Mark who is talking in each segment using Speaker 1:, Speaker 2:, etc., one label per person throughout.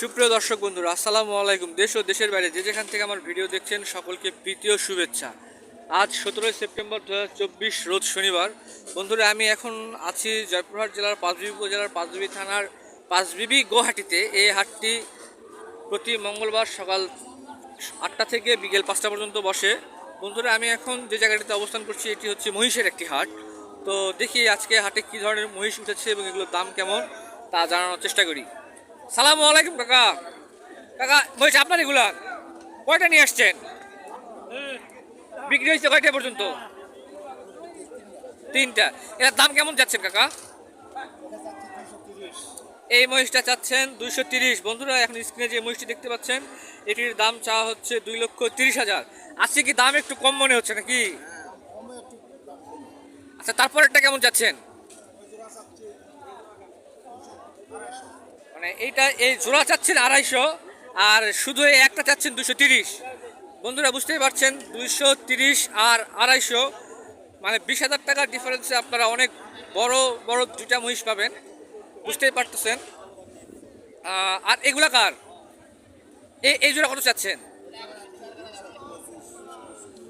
Speaker 1: সুপ্রিয় দর্শক বন্ধুরা, আসসালামু আলাইকুম। দেশ ও দেশের বাইরে যে যেখান থেকে আমার ভিডিও দেখছেন, সকলকে প্রীতীয় শুভেচ্ছা। আজ সতেরোই সেপ্টেম্বর দু হাজার চব্বিশ, রোজ শনিবার। বন্ধুরা, আমি এখন আছি জয়পুরহাট জেলার পাঁচবিবি উপজেলার পাঁচবিবি থানার পাঁচবিবি গুয়াহাটিতে এই হাটটি প্রতি মঙ্গলবার সকাল আটটা থেকে বিকেল পাঁচটা পর্যন্ত বসে। বন্ধুরা, আমি এখন যে জায়গাটিতে অবস্থান করছি, এটি হচ্ছে মহিষের একটি হাট। তো দেখি আজকে হাটে কী ধরনের মহিষ উঠেছে এবং এগুলোর দাম কেমন, তা জানানোর চেষ্টা করি। সালামু আলাইকুম, কাকা। কাকা, বলছি আপনার এগুলা কয়টা নিয়ে আসছেন? বিক্রি হয়েছে কয়টা পর্যন্ত? তিনটা। এর দাম কেমন যাচ্ছেন, কাকা? এই মহিষটা চাচ্ছেন দুইশো তিরিশ। বন্ধুরা, এখন স্ক্রিনে যে মহিষটি দেখতে পাচ্ছেন, এটির দাম চাওয়া হচ্ছে দুই লক্ষ তিরিশ হাজার। আজকে কি দাম একটু কম মনে হচ্ছে নাকি? আচ্ছা তারপরেরটা কেমন যাচ্ছেন? মানে এইটা এই জোড়া চাচ্ছেন আড়াইশো, আর শুধু এই একটা চাচ্ছেন দুশো তিরিশ। বন্ধুরা বুঝতেই পারছেন দুইশো তিরিশ আর আড়াইশো মানে বিশ হাজার টাকার ডিফারেন্সে আপনারা অনেক বড় বড় দুইটা মহিষ পাবেন। বুঝতেই পারতেছেন। আর এগুলা কার? এই এই জোড়া কত চাচ্ছেন?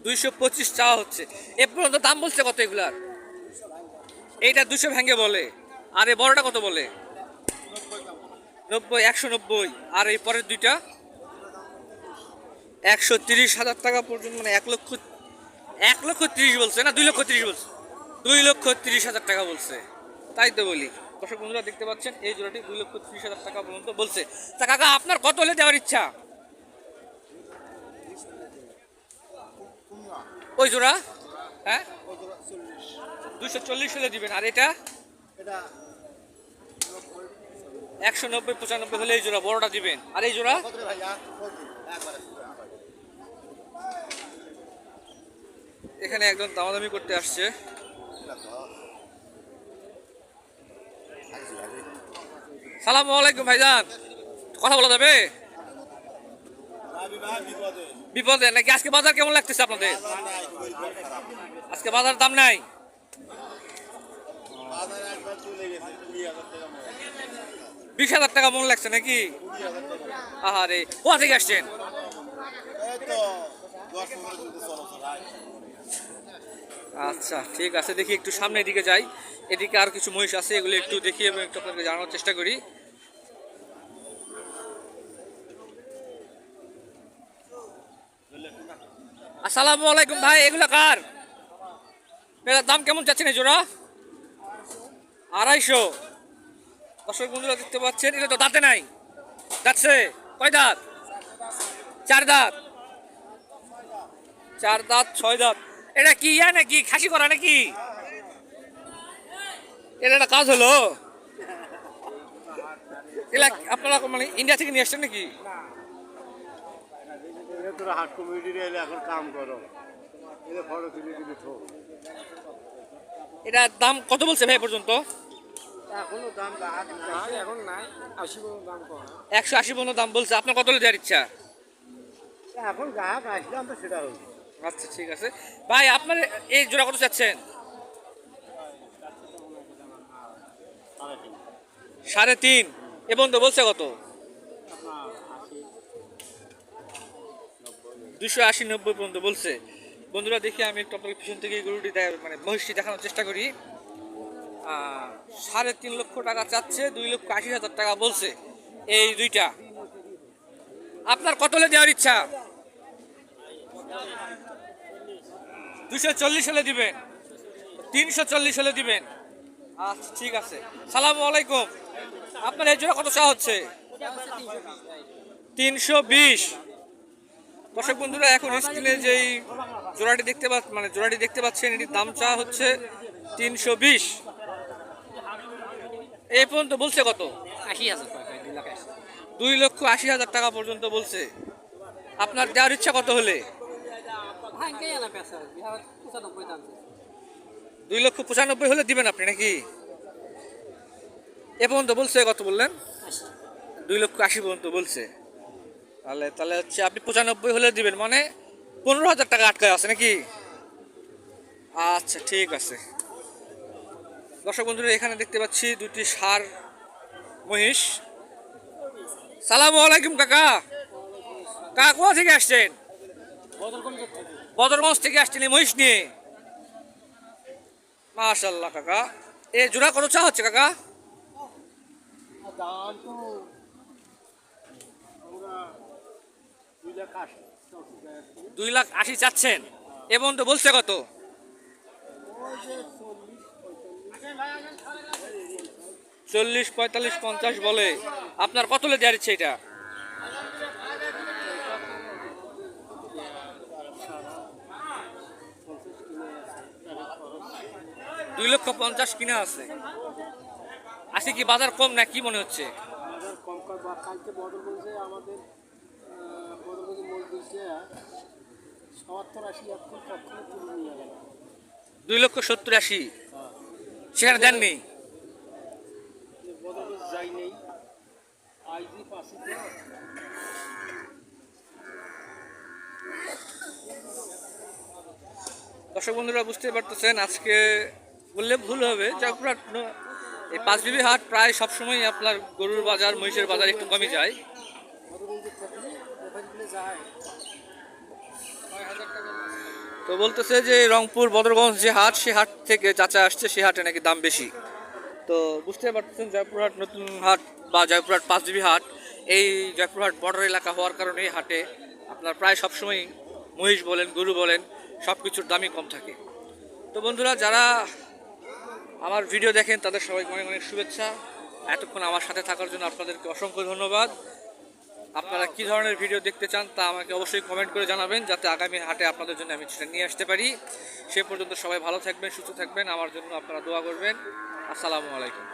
Speaker 1: দুইশো পঁচিশ চাওয়া হচ্ছে। এ পর্যন্ত দাম বলছে কত এগুলার? এইটা দুশো ভেঙে বলে, আর এই বড়টা কত বলে? নব্বই, একশো নব্বই। আর এই পরের দুইটা? একশো তিরিশ হাজার টাকা পর্যন্ত মানে এক লক্ষ এক লক্ষ তিরিশ বলছে না? দুই লক্ষ তিরিশ বলছে। দুই লক্ষ তিরিশ হাজার টাকা বলছে। তাই তো বলি। দর্শক বন্ধুরা, দেখতে পাচ্ছেন, এই জোড়াটি দুই লক্ষ তিরিশ হাজার টাকা পর্যন্ত বলছে। তা কাকা, আপনার কত হলে দেওয়ার ইচ্ছা? ওই জোড়া? হ্যাঁ? দুশো চল্লিশ হলে দিবেন। আর এটা একশো নব্বই, পঁচানব্বই হলে এই জোড়া, বড়টা দিবেন। আর এই জোড়া? এখানে একজন দামাদামি করতে আসছে। সালাম আলাইকুম ভাইজান। কথা বলা যাবে? বিপদে। নাকি আজকে বাজার কেমন লাগতেছে আপনাদের? আজকে বাজার দাম নাই? বিশ হাজার টাকা মন লাগছে নাকি? আহারে, কোথা থেকে আসছেন? আচ্ছা ঠিক আছে, দেখি একটু সামনের দিকে যাই। এদিকে আর কিছু মহিষ আছে, এগুলো একটু দেখি এবং একটু আপনাকে জানানোর চেষ্টা করি। আসসালামু আলাইকুম ভাই, এগুলো কার? দাম কেমন যাচ্ছেন এই জোড়া? আড়াইশো। দর্শক বন্ধুরা দেখতে পাচ্ছেন এটা তো দাঁতে নাই। যাচ্ছে কয় দাঁত? চার দাঁত। চার দাঁত ছয় দাঁত। এটা কি ইয়া নাকি খাসি করা নাকি? এটা একটা কাজ হলো। এলা আপনারা মানে ইন্ডিয়া থেকে নিয়ে আসছেন নাকি?
Speaker 2: তোরা হাট কমিটির এলে এখন কাম করো।
Speaker 1: এটার দাম কত বলছে ভাই পর্যন্ত? একশো আশি পর্যন্ত দাম বলছে। আপনার কত দেওয়ার ইচ্ছা?
Speaker 2: এখন গ্রাহক আসলাম তো সেটা হয়েছে
Speaker 1: আচ্ছা ঠিক আছে। ভাই আপনার এই জোড়া কত চাচ্ছেন? সাড়ে তিন। এ তো বলছে কত? দুশো আশি নব্বই পর্যন্ত বলছে। বন্ধুরা দেখি আমি একটু আপনাকে পিছন থেকে গরুটি দে- মানে মহিষটি দেখানোর চেষ্টা করি। সাড়ে তিন লক্ষ টাকা চাচ্ছে, দুই লক্ষ আশি হাজার টাকা বলছে এই দুইটা। আপনার কত হলে দেওয়ার ইচ্ছা? দুশো চল্লিশ হলে দিবেন। তিনশো চল্লিশ হলে দিবেন। আচ্ছা ঠিক আছে। সালাম আলাইকুম। আপনার এই জন্য কত চা হচ্ছে? তিনশো বিশ। দর্শক বন্ধুরা, এখন স্ক্রিনে যেই জোড়াটি দেখতে পা মানে জোড়াটি দেখতে পাচ্ছেন, এটির দাম চা হচ্ছে তিনশো বিশ। এই পর্যন্ত বলছে কত?
Speaker 3: আশি হাজার টাকা দুই
Speaker 1: লক্ষ আশি হাজার টাকা পর্যন্ত বলছে। আপনার দেওয়ার ইচ্ছা কত হলে?
Speaker 3: দাম
Speaker 1: দুই লক্ষ পঁচানব্বই হলে দিবেন আপনি নাকি? এ পর্যন্ত বলছে কত বললেন? দুই লক্ষ আশি পর্যন্ত বলছে। তাহলে তাহলে হচ্ছে আপনি পঁচানব্বই হলে দিবেন মানে পনেরো হাজার টাকা আটকায় আছে নাকি? আচ্ছা ঠিক আছে। দর্শক বন্ধুরা, এখানে দেখতে পাচ্ছি দুটি সার মহিষ। সালাম আলাইকুম, কাকা। কাকা, কোথা থেকে আসছেন? বদরগঞ্জ থেকে আসছেন এই মহিষ নিয়ে। মাশাল্লাহ কাকা। এ, জোড়া কত চা হচ্ছে, কাকা?
Speaker 2: দুই লাখ আশি
Speaker 1: চাচ্ছেন। এবং তো বলছে কত? চল্লিশ পঁয়তাল্লিশ পঞ্চাশ বলে। আপনার কত লে দেওয়ার ইচ্ছে এটা? দুই লক্ষ পঞ্চাশ কিনা আছে। আজকে কি বাজার কম না কি মনে হচ্ছে?
Speaker 2: দিচ্ছে
Speaker 1: দুই লক্ষ সত্তর আশি। সেখানে দেননি দর্শক বন্ধুরা বুঝতে পারতেছেন, আজকে বললে ভুল হবে। জয়পুরহাট এই পাঁচবিবি হাট প্রায় সবসময় আপনার গরুর বাজার, মহিষের বাজার একটু কমে যায়। তো বলতেছে যে রংপুর বদরগঞ্জ যে হাট, সে হাট থেকে চাচা আসছে, সে হাটে নাকি দাম বেশি। তো বুঝতে পারতেছেন, জয়পুরহাট নতুন হাট বা জয়পুরহাট পাঁচবিবি হাট, এই জয়পুরহাট বর্ডার এলাকা হওয়ার কারণে এই হাটে আপনার প্রায় সবসময় মহিষ বলেন, গরু বলেন সব কিছুর দামই কম থাকে। তো বন্ধুরা, যারা আমার ভিডিও দেখেন, তাদের সবাইকে অনেক অনেক শুভেচ্ছা। এতক্ষণ আমার সাথে থাকার জন্য আপনাদেরকে অসংখ্য ধন্যবাদ। আপনারা কি ধরনের ভিডিও দেখতে চান তা আমাকে অবশ্যই কমেন্ট করে জানাবেন, যাতে আগামী হাটে আপনাদের জন্য আমি সেটা নিয়ে আসতে পারি। সে পর্যন্ত সবাই ভালো থাকবেন, সুস্থ থাকবেন। আমার জন্য আপনারা দোয়া করবেন। আসসালামু আলাইকুম।